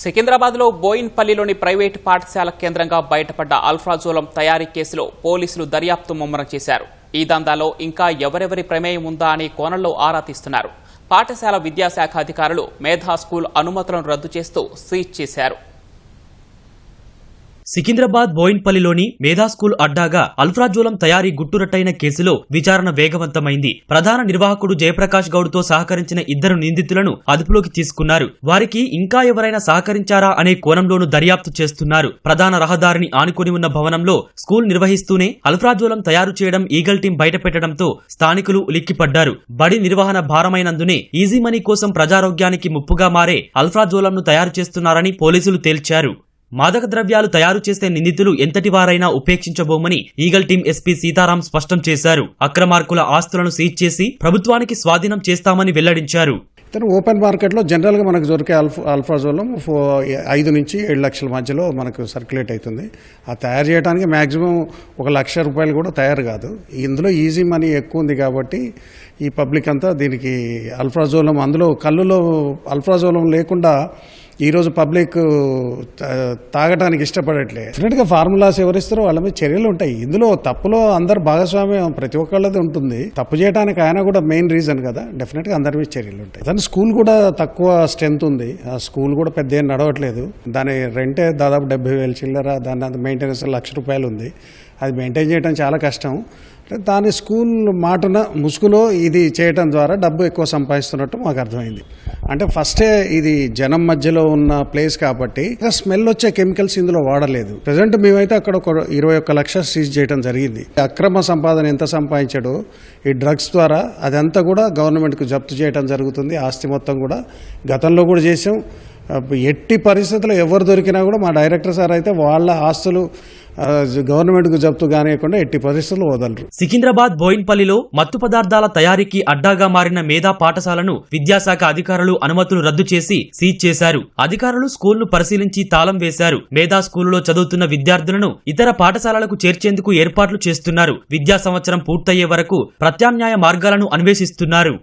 సికింద్రాబాద్లో బోయిన్పల్లిలోని ప్రైవేటు పాఠశాల కేంద్రంగా బయటపడ్డ అల్ఫ్రాజోలం తయారీ కేసులో పోలీసులు దర్యాప్తు ముమ్మరం చేశారు. ఈ దందాలో ఇంకా ఎవరెవరి ప్రమేయం ఉందా అనే కోణంలో ఆరా తీస్తున్నారు. పాఠశాల విద్యాశాఖ అధికారులు మేధా స్కూల్ అనుమతులను రద్దు చేస్తూ సీజ్ చేశారు. సికింద్రాబాద్ బోయిన్పల్లిలోని మేధా స్కూల్ అడ్డాగా అల్ఫ్రాజోలం తయారీ గుట్టురట్టైన కేసులో విచారణ వేగవంతమైంది. ప్రధాన నిర్వాహకుడు జయప్రకాష్ గౌడ్తో సహకరించిన ఇద్దరు నిందితులను అదుపులోకి తీసుకున్నారు. వారికి ఇంకా ఎవరైనా సహకరించారా అనే కోణంలోనూ దర్యాప్తు చేస్తున్నారు. ప్రధాన రహదారిని ఆనుకుని ఉన్న భవనంలో స్కూల్ నిర్వహిస్తూనే అల్ఫ్రాజోలం తయారు చేయడం ఈగల్ టీం బయటపెట్టడంతో స్థానికులు ఉలిక్కిపడ్డారు. బడి నిర్వహణ భారమైనందునే ఈజీ మనీ కోసం ప్రజారోగ్యానికి ముప్పుగా మారే అల్ఫ్రాజోలంను తయారు చేస్తున్నారని పోలీసులు తేల్చారు. మాదక ద్రవ్యాలు తయారు చేసే నిందితులు ఎంతటి వారైనా ఉపేక్షించబోమని ఈగల్ టీం ఎస్పీ సీతారాం స్పష్టం చేశారు. అక్రమార్కుల ఆస్తులను సీజ్ చేసి ప్రభుత్వానికి స్వాధీనం చేస్తామని వెల్లడించారు. ఇతను ఓపెన్ మార్కెట్లో జనరల్గా మనకు దొరికే అల్ఫ అల్ఫాజోలం ఫో ఐదు నుంచి ఏడు లక్షల మధ్యలో మనకు సర్క్యులేట్ అవుతుంది. ఆ తయారు చేయడానికి మ్యాక్సిమం ఒక లక్ష రూపాయలు కూడా తయారు కాదు. ఇందులో ఈజీ మనీ ఎక్కువ ఉంది కాబట్టి ఈ పబ్లిక్ అంతా దీనికి అల్ఫ్రాజోలం అందులో కళ్ళులో అల్ఫ్రాజోలం లేకుండా ఈరోజు పబ్లిక్ తాగటానికి ఇష్టపడట్లే. డెఫినెట్గా ఫార్ములాస్ ఎవరిస్తారో వాళ్ళ మీద చర్యలు ఉంటాయి. ఇందులో తప్పులో అందరు భాగస్వామ్యం ప్రతి ఒక్కళ్ళది ఉంటుంది. తప్పు చేయడానికి ఆయన కూడా మెయిన్ రీజన్ కదా. డెఫినెట్గా అందరి మీద చర్యలు ఉంటాయి. దాని స్కూల్ కూడా తక్కువ స్ట్రెంత్ ఉంది. ఆ స్కూల్ కూడా పెద్ద ఏం నడవట్లేదు. దాని రెంటే దాదాపు డెబ్బై వేలు చిల్లర దాని అంత మెయింటెనెన్స్ లక్ష రూపాయలు ఉంది. అది మెయింటైన్ చేయడం చాలా కష్టం. దాని స్కూల్ మాటన ముసుగులో ఇది చేయటం ద్వారా డబ్బు ఎక్కువ సంపాదిస్తున్నట్టు మాకు అర్థమైంది. అంటే ఫస్టే ఇది జనం మధ్యలో ఉన్న ప్లేస్ కాబట్టి స్మెల్ వచ్చే కెమికల్స్ ఇందులో వాడలేదు. ప్రజెంట్ మేమైతే అక్కడ ఒక ఇరవై ఒక్క లక్ష సీజ్ చేయడం జరిగింది. అక్రమ సంపాదన ఎంత సంపాదించాడో ఈ డ్రగ్స్ ద్వారా అదంతా కూడా గవర్నమెంట్కు జప్తు చేయడం జరుగుతుంది. ఆస్తి మొత్తం కూడా గతంలో కూడా చేసాం ఎట్టి పరిస్థితుల్లో ఎవరు దొరికినా కూడా మా డైరెక్టర్ సార్ అయితే వాళ్ళ ఆస్తులు గవర్నమెంట్కు జప్తు కానియకుండా ఎట్టి పరిస్థితులు వదలరు. సికింద్రాబాద్ బోయిన్పల్లిలో మత్తు పదార్థాల తయారీకి అడ్డాగా మారిన మేధా పాఠశాలను విద్యాశాఖ అధికారులు అనుమతులు రద్దు చేసి సీజ్ చేశారు. అధికారులు స్కూల్ను పరిశీలించి తాళం వేశారు. మేధా స్కూలులో చదువుతున్న విద్యార్థులను ఇతర పాఠశాలలకు చేర్చేందుకు ఏర్పాట్లు చేస్తున్నారు. విద్యా సంవత్సరం పూర్తయ్యే వరకు ప్రత్యామ్నాయ మార్గాలను అన్వేషిస్తున్నారు.